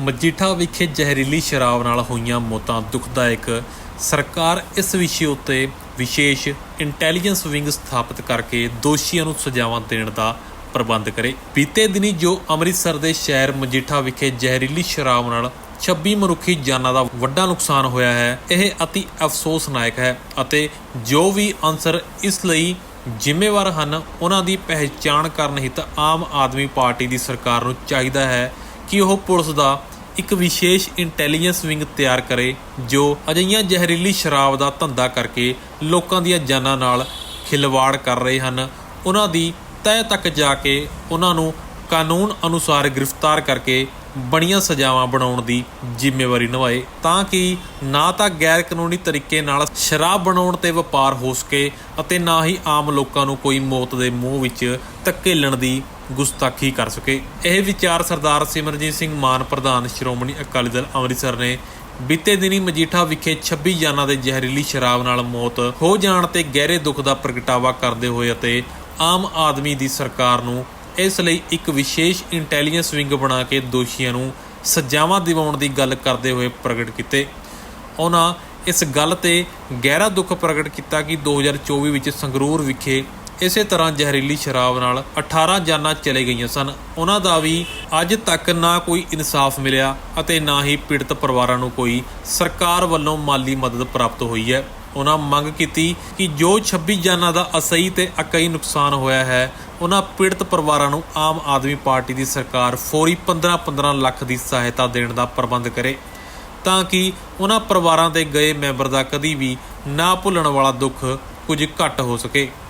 ਮਜੀਠਾ ਵਿਖੇ ਜ਼ਹਿਰੀਲੀ ਸ਼ਰਾਬ ਨਾਲ ਹੋਈਆਂ ਮੌਤਾਂ ਦੁਖਦਾਇਕ। ਸਰਕਾਰ ਇਸ ਵਿਸ਼ੇ ਉੱਤੇ ਵਿਸ਼ੇਸ਼ ਇੰਟੈਲੀਜੈਂਸ ਵਿੰਗ ਸਥਾਪਿਤ ਕਰਕੇ ਦੋਸ਼ੀਆਂ ਨੂੰ ਸਜ਼ਾਵਾਂ ਦੇਣ ਦਾ ਪ੍ਰਬੰਧ ਕਰੇ। ਬੀਤੇ ਦਿਨੀ ਜੋ ਅੰਮ੍ਰਿਤਸਰ ਦੇ ਸ਼ਹਿਰ ਮਜੀਠਾ ਵਿਖੇ ਜ਼ਹਿਰੀਲੀ ਸ਼ਰਾਬ ਨਾਲ 26 ਮਨੁੱਖੀ ਜਾਨਾਂ ਦਾ ਵੱਡਾ ਨੁਕਸਾਨ ਹੋਇਆ ਹੈ, ਇਹ ਅਤੀ ਅਫਸੋਸਨਾਇਕ ਹੈ ਅਤੇ ਜੋ ਵੀ ਅਨਸਰ ਇਸ ਲਈ ਜ਼ਿੰਮੇਵਾਰ ਹਨ, ਉਹਨਾਂ ਦੀ ਪਹਿਚਾਣ ਕਰਨ ਹਿੱਤ ਆਮ ਆਦਮੀ ਪਾਰਟੀ ਦੀ ਸਰਕਾਰ ਨੂੰ ਚਾਹੀਦਾ ਹੈ ਕਿ ਉਹ ਪੁਲਿਸ ਦਾ ਇੱਕ ਵਿਸ਼ੇਸ਼ ਇੰਟੈਲੀਜੈਂਸ ਵਿੰਗ ਤਿਆਰ ਕਰੇ, ਜੋ ਅਜਿਹੀਆਂ ਜ਼ਹਿਰੀਲੀ ਸ਼ਰਾਬ ਦਾ ਧੰਦਾ ਕਰਕੇ ਲੋਕਾਂ ਦੀਆਂ ਜਾਨਾਂ ਨਾਲ ਖਿਲਵਾੜ ਕਰ ਰਹੇ ਹਨ। ਉਹਨਾਂ ਦੀ ਤਹਿ ਤੱਕ ਜਾ ਕੇ ਉਹਨਾਂ ਨੂੰ ਕਾਨੂੰਨ ਅਨੁਸਾਰ ਗ੍ਰਿਫਤਾਰ ਕਰਕੇ ਬਣੀਆਂ ਸਜ਼ਾਵਾਂ ਬਣਾਉਣ ਦੀ ਜ਼ਿੰਮੇਵਾਰੀ ਨਿਭਾਏ, ਤਾਂ ਕਿ ਨਾ ਤਾਂ ਗੈਰ ਕਾਨੂੰਨੀ ਤਰੀਕੇ ਨਾਲ ਸ਼ਰਾਬ ਬਣਾਉਣ ਤੇ ਵਪਾਰ ਹੋ ਸਕੇ ਅਤੇ ਨਾ ਹੀ ਆਮ ਲੋਕਾਂ ਨੂੰ ਕੋਈ ਮੌਤ ਦੇ ਮੂੰਹ ਵਿੱਚ ਧੱਕੇਲਣ ਦੀ ਗੁਸਤਾਖੀ ਕਰ ਸਕੇ। ਇਹ ਵਿਚਾਰ ਸਰਦਾਰ ਸਿਮਰਜੀਤ ਸਿੰਘ ਮਾਨ, ਪ੍ਰਧਾਨ ਸ਼੍ਰੋਮਣੀ ਅਕਾਲੀ ਦਲ ਅੰਮ੍ਰਿਤਸਰ ਨੇ ਬੀਤੇ ਦਿਨੀ ਮਜੀਠਾ ਵਿਖੇ 26 ਜਾਨਾਂ ਦੇ ਜ਼ਹਿਰੀਲੀ ਸ਼ਰਾਬ ਨਾਲ ਮੌਤ ਹੋ ਜਾਣ ਤੇ ਗਹਿਰੇ ਦੁੱਖ ਦਾ ਪ੍ਰਗਟਾਵਾ ਕਰਦੇ ਹੋਏ ਅਤੇ ਆਮ ਆਦਮੀ ਦੀ ਸਰਕਾਰ ਨੂੰ ਇਸ ਲਈ ਇੱਕ ਵਿਸ਼ੇਸ਼ ਇੰਟੈਲੀਜੈਂਸ ਵਿੰਗ ਬਣਾ ਕੇ ਦੋਸ਼ੀਆਂ ਨੂੰ ਸਜ਼ਾਵਾਂ ਦਿਵਾਉਣ ਦੀ ਗੱਲ ਕਰਦੇ ਹੋਏ ਪ੍ਰਗਟ ਕੀਤੇ। ਉਹਨਾਂ ਇਸ ਗੱਲ ਤੇ ਗਹਿਰਾ ਦੁੱਖ ਪ੍ਰਗਟ ਕੀਤਾ ਕਿ 2024 ਵਿੱਚ ਸੰਗਰੂਰ ਵਿਖੇ ਇਸੇ ਤਰ੍ਹਾਂ ਜ਼ਹਿਰੀਲੀ ਸ਼ਰਾਬ ਨਾਲ 18 ਜਾਨਾਂ ਚਲੇ ਗਈਆਂ ਸਨ। ਉਹਨਾਂ ਦਾ ਵੀ ਅੱਜ ਤੱਕ ਨਾ ਕੋਈ ਇਨਸਾਫ ਮਿਲਿਆ ਅਤੇ ਨਾ ਹੀ ਪੀੜਤ ਪਰਿਵਾਰਾਂ ਨੂੰ ਕੋਈ ਸਰਕਾਰ ਵੱਲੋਂ ਮਾਲੀ ਮਦਦ ਪ੍ਰਾਪਤ ਹੋਈ ਹੈ। ਉਹਨਾਂ ਮੰਗ ਕੀਤੀ ਕਿ ਜੋ 26 ਜਾਨਾਂ ਦਾ ਅਸਹੀ ਤੇ ਅਕਈ ਨੁਕਸਾਨ ਹੋਇਆ ਹੈ, ਉਹਨਾਂ ਪੀੜਤ ਪਰਿਵਾਰਾਂ ਨੂੰ ਆਮ ਆਦਮੀ ਪਾਰਟੀ ਦੀ ਸਰਕਾਰ ਫੌਰੀ 15-15 ਲੱਖ ਦੀ ਸਹਾਇਤਾ ਦੇਣ ਦਾ ਪ੍ਰਬੰਧ ਕਰੇ, ਤਾਂ ਕਿ ਉਹਨਾਂ ਪਰਿਵਾਰਾਂ ਦੇ ਗਏ ਮੈਂਬਰ ਦਾ ਕਦੀ ਵੀ ਨਾ ਭੁੱਲਣ ਵਾਲਾ ਦੁੱਖ ਕੁਝ ਘੱਟ ਹੋ ਸਕੇ।